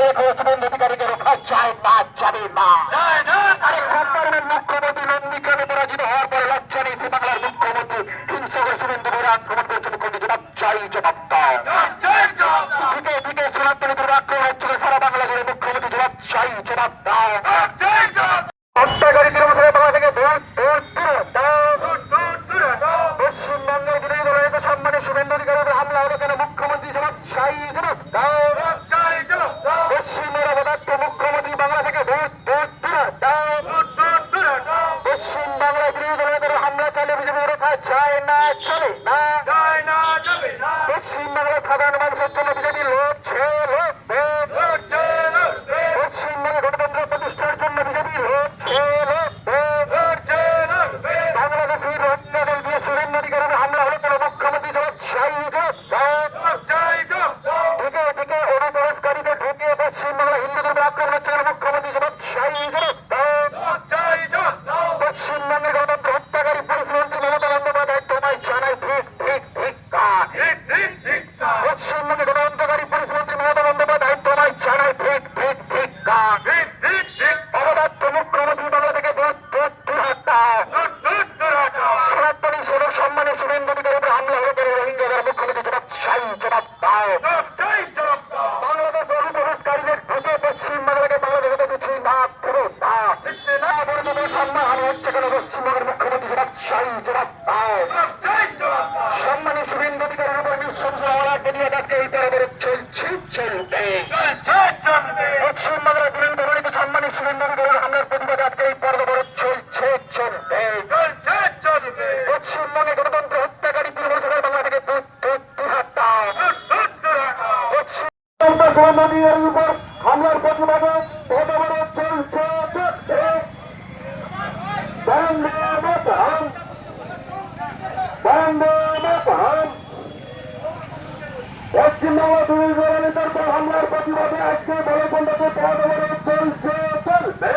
হয়ে পৌঁছবেন অধিকারীকে রক্ষা চায় না যাবে না actually, no, দায়ী জবাব দাও। সম্মানিত শুভেন্দু অধিকারের উপর নিঃসংস আমরা গড়িয়ে যাচ্ছে এই বরাবর চলছে চলবে। পশ্চিম বাংলার বিরুদ্ধে গণিত সম্মানিত শুভেন্দু পশ্চিমবঙ্গে গণতন্ত্র হত্যাকারী পূর্ব সরকার বাংলা থেকে পশ্চিমবঙ্গ গণতন্ত্রের উপর পশ্চিমবঙ্গ দুই দলের নেতার হামলার প্রতিবাদে আজকে বড় পন্ডাকে চলছে চলবে।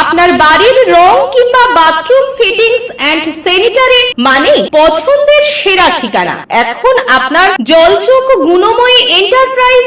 আপনার বাড়ির রং কিংবা বাথরুম ফিটিংস এন্ড স্যানিটারি মানে পছন্দের সেরা ঠিকানা। এখন আপনার জলচোখ গুণময়ী এন্টারপ্রাইজ